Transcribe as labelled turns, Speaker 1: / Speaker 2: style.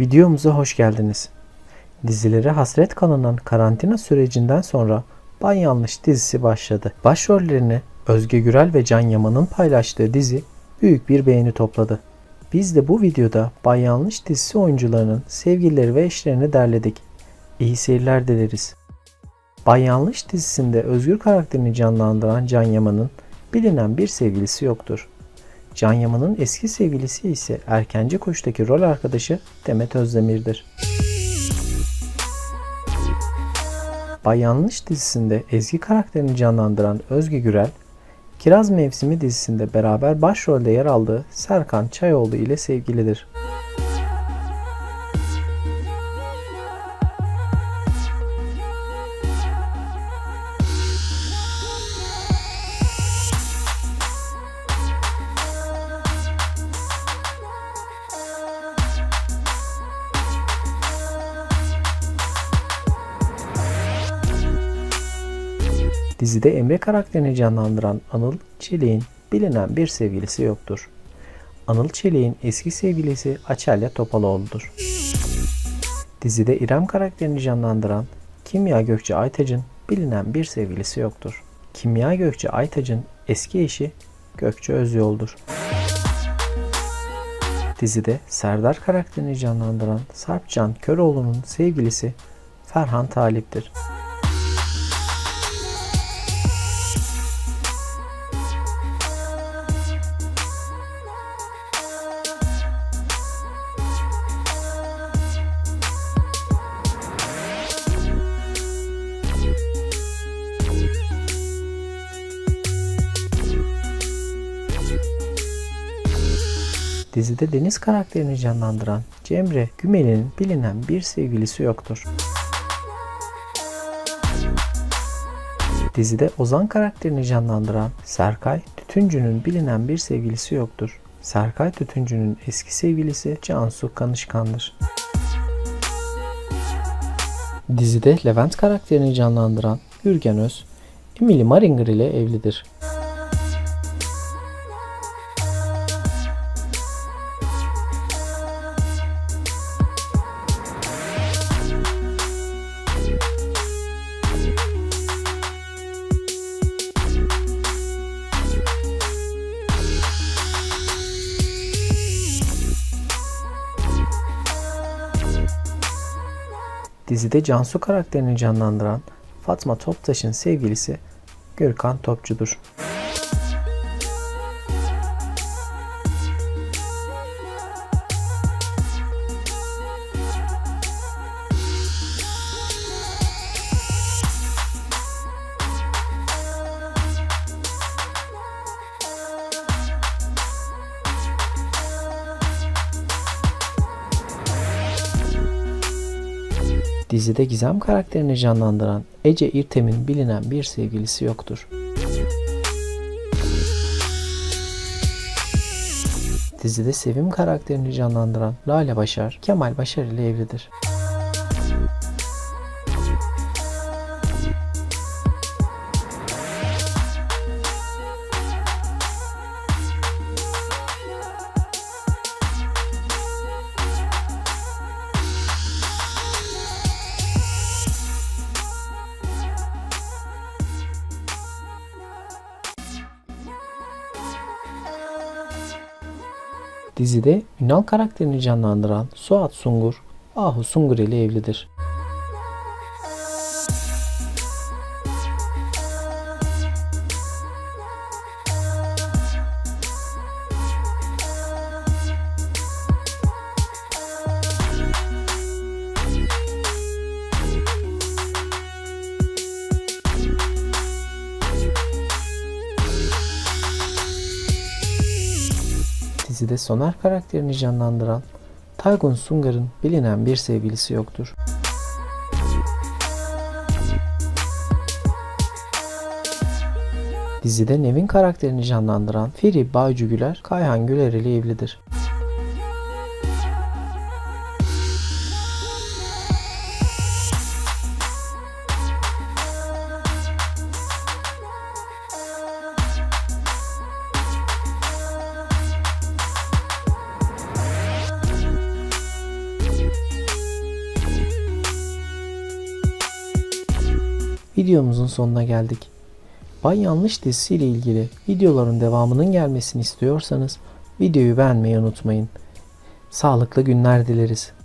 Speaker 1: Videomuza hoş geldiniz. Dizilere hasret kalınan karantina sürecinden sonra Bay Yanlış dizisi başladı. Başrollerini Özge Gürel ve Can Yaman'ın paylaştığı dizi büyük bir beğeni topladı. Biz de bu videoda Bay Yanlış dizisi oyuncularının sevgilileri ve eşlerini derledik. İyi seyirler dileriz. Bay Yanlış dizisinde Özgür karakterini canlandıran Can Yaman'ın bilinen bir sevgilisi yoktur. Can Yaman'ın eski sevgilisi ise Erkenci Koç'taki rol arkadaşı Demet Özdemir'dir. Bay Yanlış dizisinde Ezgi karakterini canlandıran Özge Gürel, Kiraz Mevsimi dizisinde beraber başrolde yer aldığı Serkan Çayoğlu ile sevgilidir. Dizide Emre karakterini canlandıran Anıl Çelik'in bilinen bir sevgilisi yoktur. Anıl Çelik'in eski sevgilisi Açelya Topaloğlu'dur. Dizide İrem karakterini canlandıran Kimya Gökçe Aytaç'ın bilinen bir sevgilisi yoktur. Kimya Gökçe Aytaç'ın eski eşi Gökçe Özyol'dur. Dizide Serdar karakterini canlandıran Sarpcan Köroğlu'nun sevgilisi Ferhan Talip'tir. Dizide Deniz karakterini canlandıran Cemre Gümeli'nin bilinen bir sevgilisi yoktur. Dizide Ozan karakterini canlandıran Serkay Tütüncü'nün bilinen bir sevgilisi yoktur. Serkay Tütüncü'nün eski sevgilisi Cansu Kanışkan'dır. Dizide Levent karakterini canlandıran Gürgen Öz, Emily Maringer ile evlidir. Dizide Cansu karakterini canlandıran Fatma Toptaş'ın sevgilisi Gürkan Topçu'dur. Dizide Gizem karakterini canlandıran Ece İrtem'in bilinen bir sevgilisi yoktur. Dizide Sevim karakterini canlandıran Lale Başar, Kemal Başar ile evlidir. Dizide Ünal karakterini canlandıran Suat Sungur, Ahu Sungur ile evlidir. Dizide Soner karakterini canlandıran Taygun Sungar'ın bilinen bir sevgilisi yoktur. Dizide Nevin karakterini canlandıran Feri Baycu Güler, Kayhan Güler ile evlidir. Videomuzun sonuna geldik. Bay Yanlış dizisiyle ilgili videoların devamının gelmesini istiyorsanız videoyu beğenmeyi unutmayın. Sağlıklı günler dileriz.